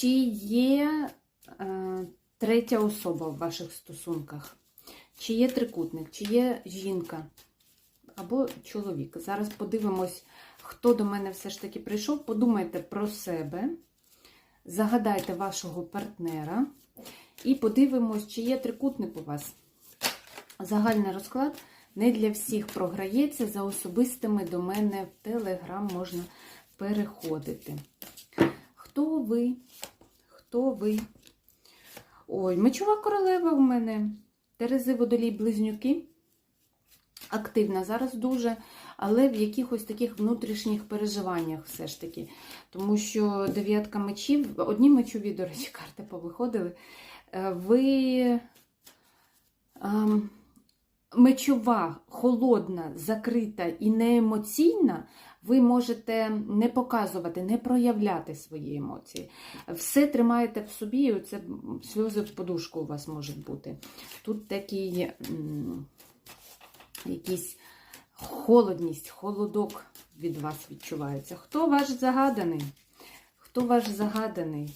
Чи є е, третя особа в ваших стосунках? Чи є трикутник, чи є жінка або чоловік? Зараз подивимось, хто до мене все ж таки прийшов. Подумайте про себе, загадайте вашого партнера і подивимось, чи є трикутник у вас. Загальний розклад не для всіх програється. За особистими до мене в Телеграм можна переходити. Хто ви? Хто ви? Ой, мечова королева у мене. Терези водолій близнюки. Активна зараз дуже, але в якихось таких внутрішніх переживаннях все ж таки. Тому що дев'ятка мечів, одні мечові, до речі, карти повиходили. Е, Ви ем, мечова, холодна, закрита і неемоційна, ви можете не показувати, не проявляти свої емоції. Все тримаєте в собі, і оце сльози в подушку у вас можуть бути. Тут такий якийсь холодність, холодок від вас відчувається. Хто ваш загаданий? Хто ваш загаданий?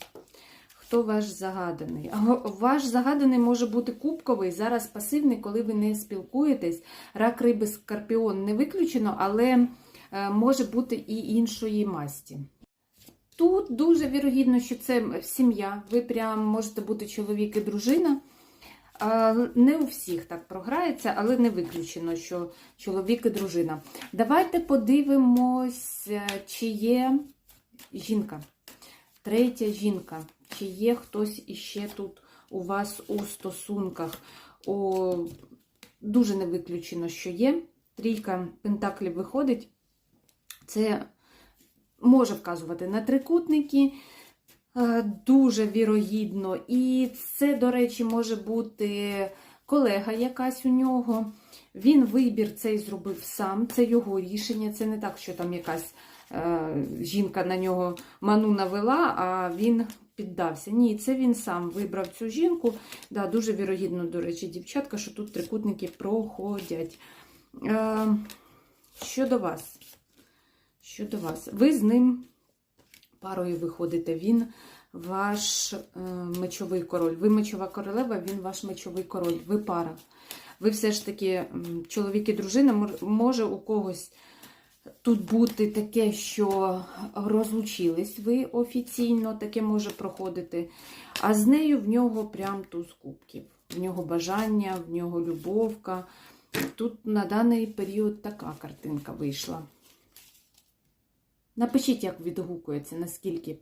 Хто ваш загаданий? Ваш загаданий може бути кубковий, зараз пасивний, коли ви не спілкуєтесь. Рак риби скорпіон не виключено, але е, може бути і іншої масті. Тут дуже вірогідно, що це сім'я. Ви прям можете бути чоловік і дружина. Не у всіх так програється, але не виключено, що чоловік і дружина. Давайте подивимось, е, чи є жінка. Третя жінка. Чи є хтось іще тут у вас у стосунках? О, дуже не виключено, що є. Трійка пентаклів виходить. Це може вказувати на трикутники. Е, Дуже вірогідно. І це, до речі, може бути колега якась у нього. Він вибір цей зробив сам, це його рішення. Це не так, що там якась жінка на нього ману навела, а він піддався. Ні, це він сам вибрав цю жінку. Да, Дуже вірогідно, до речі, дівчатка, що тут трикутники проходять. Е, щодо вас, щодо вас, ви з ним парою виходите. Він ваш е, мечовий король. Ви мечова королева, він ваш мечовий король. Ви пара. Ви все ж таки чоловік і дружина, може у когось тут бути таке, що розлучились ви офіційно, таке може проходити. А з нею в нього прям туз кубків. В нього бажання, в нього любовка. Тут на даний період така картинка вийшла. Напишіть, як відгукується, наскільки